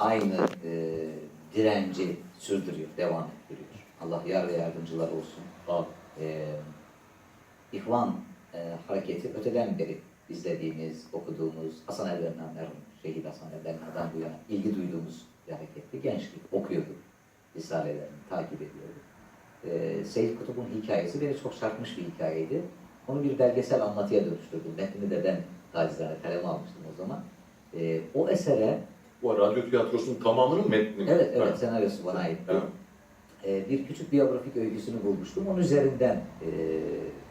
aynı e, direnci sürdürüyor, devam ettiriyor. Allah yar ve yardımcılar olsun. E, İhvan e, hareketi öteden beri izlediğimiz, okuduğumuz Hasan merhum, Şehit Hasan el-Benna'dan bu yana ilgi duyduğumuz bir hareketti. Gençlik okuyorduk, risalelerini takip ediyorduk. E, Seyyid Kutup'un hikayesi beni çok çarpmış bir hikayeydi. Onu bir belgesel anlatıya dönüştürdüm. Metnini de ben tacizane kaleme almıştım o zaman. E, o esere, Bu radyo tiyatrosunun tamamının metni mi? evet evet senaryosu bana aitti. Evet. E, bir küçük biyografik öyküsünü bulmuştum. Onun üzerinden e,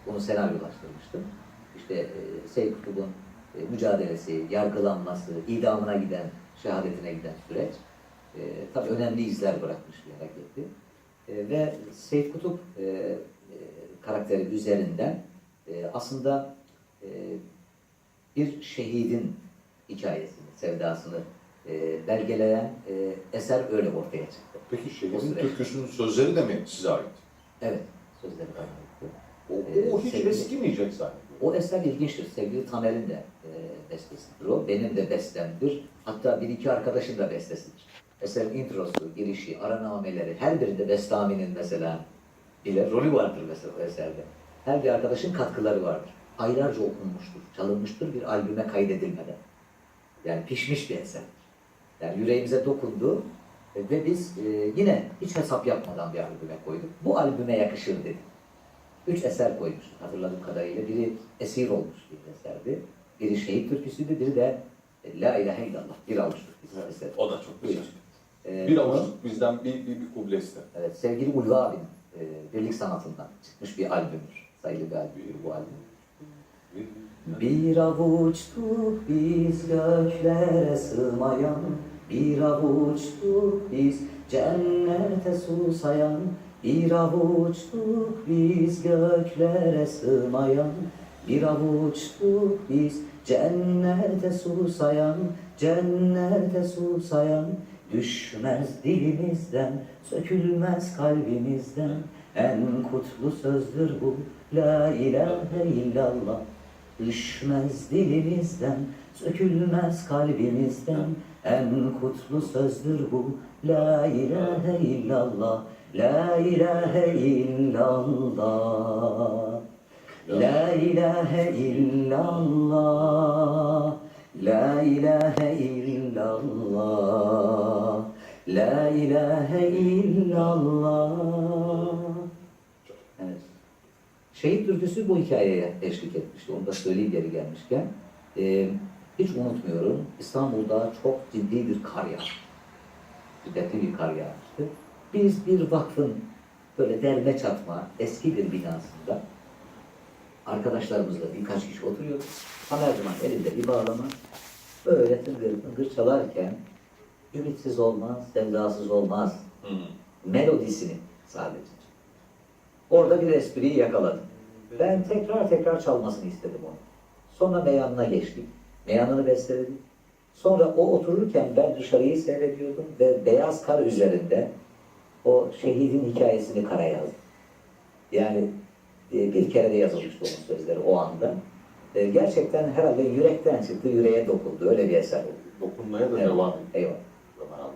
onu senaryolaştırmıştım. İşte e, Kutub'un e, mücadelesi, yargılanması, idamına giden, şehadetine giden süreç e, tabii önemli izler bırakmış bir hareketti. E, ve Seyyid Kutup e, e, karakteri üzerinden e, aslında e, bir şehidin hikayesini, sevdasını e, belgeleyen e, eser öyle ortaya çıktı. Peki O şehrin süreç. türküsünün sözleri de mi size ait? Evet, sözleri bana aitti. O, Ee, o hiç sevgili- eskimeyecek zannediyorum. O eser ilginçtir. Sevgili Tamer'in de e, bestesidir o. Benim de bestemdir. Hatta bir iki arkadaşın da bestesidir. Eserin introsu, girişi, aranameleri, her birinde Bestami'nin mesela bile rolü vardır mesela o eserde. Her bir arkadaşın katkıları vardır. Aylarca okunmuştur, çalınmıştır bir albüme kaydedilmeden. Yani pişmiş bir eser. Yani yüreğimize dokundu ve biz e, yine hiç hesap yapmadan bir albüme koyduk. Bu albüme yakışır dedik. Üç eser koymuş hatırladığım kadarıyla. Biri esir olmuş bir eserdi. Biri şehit türküsüydü, biri de La ilahe illallah. Bir avuç türküsü Evet, o da çok güzel. Ee, Bir avuçluk bizden bir, bir, bir kublesi. Evet, sevgili Ulvi abinin e, birlik sanatından çıkmış bir albümdür. Sayılı bir albümdür bu albüm. Bir avuçtuk biz göklere sığmayan, bir avuçtuk biz cennete susayan, bir avuçtuk biz göklere sığmayan, bir avuçtuk biz cennete susayan, cennete susayan, düşmez dilimizden, sökülmez kalbimizden, en kutlu sözdür bu, la ilahe illallah. Düşmez dilimizden, sökülmez kalbimizden En kutlu sözdür bu La ilahe illallah La ilahe illallah La ilahe illallah La ilahe illallah La ilahe illallah. Şehit türküsü bu hikayeye eşlik etmişti. Onu da söyleyeyim geri gelmişken. Ee, hiç unutmuyorum. İstanbul'da çok ciddi bir kar yağmıştı. Şiddetli bir kar yağmıştı. Biz bir vakfın böyle derme çatma eski bir binasında arkadaşlarımızla birkaç kişi oturuyoruz. Tamerciman elinde bir bağlama böyle tıngır tıngır çalarken ümitsiz olmaz, sevdasız olmaz Hı. melodisini sadece. Orada bir espriyi yakaladım. Ben tekrar tekrar çalmasını istedim onu. Sonra meyanına geçtik. Meyanını besteledik. Sonra o otururken ben dışarıyı seyrediyordum ve beyaz kar üzerinde o şehidin hikayesini kara yazdım. Yani e, bir kere de yazılmıştı onun sözleri o anda. E, Gerçekten herhalde yürekten çıktı, yüreğe dokundu. Öyle bir eser oldu. Dokunmaya da Evet. devam ediyor. Eyvallah.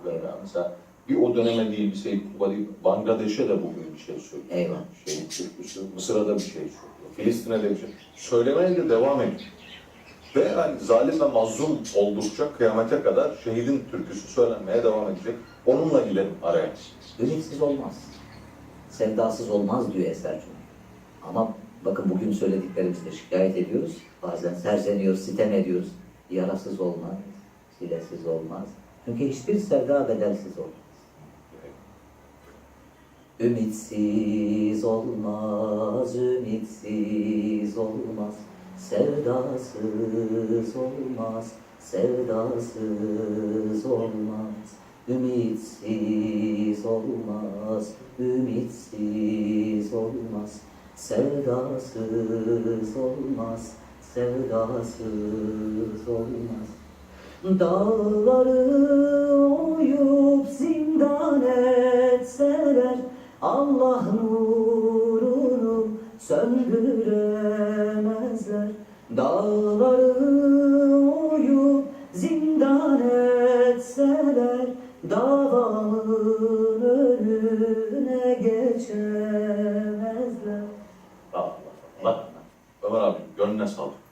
Abi. Yani mesela bir o döneme değil bir şey, Bangladeş'e de bugün bir şey söylüyor. Eyvallah. Şey, Mısır'a da bir şey söylüyor. Filistin'e de bir şey. Söylemeye de devam ediyor. Ve yani zalim ve mazlum oldukça kıyamete kadar şehidin türküsü söylenmeye devam edecek. Onunla gidelim araya. Ümitsiz olmaz. Sevdasız olmaz diyor eser çünkü. Ama bakın bugün söylediklerimizde şikayet ediyoruz. Bazen serzeniyoruz, sitem ediyoruz. Yarasız olmaz, silesiz olmaz. Çünkü hiçbir sevda bedelsiz olmaz. Ümitsiz olmaz, ümitsiz olmaz. Sevdasız olmaz, sevdasız olmaz. Ümitsiz olmaz, ümitsiz olmaz. Sevdasız olmaz, sevdasız olmaz. Dağları oyup zindan etseler Allah nurunu söndüremezler Dağları oyup zindan etseler davamın önüne geçemezler. Allah Allah. Ömer abi gönlüne sağlık.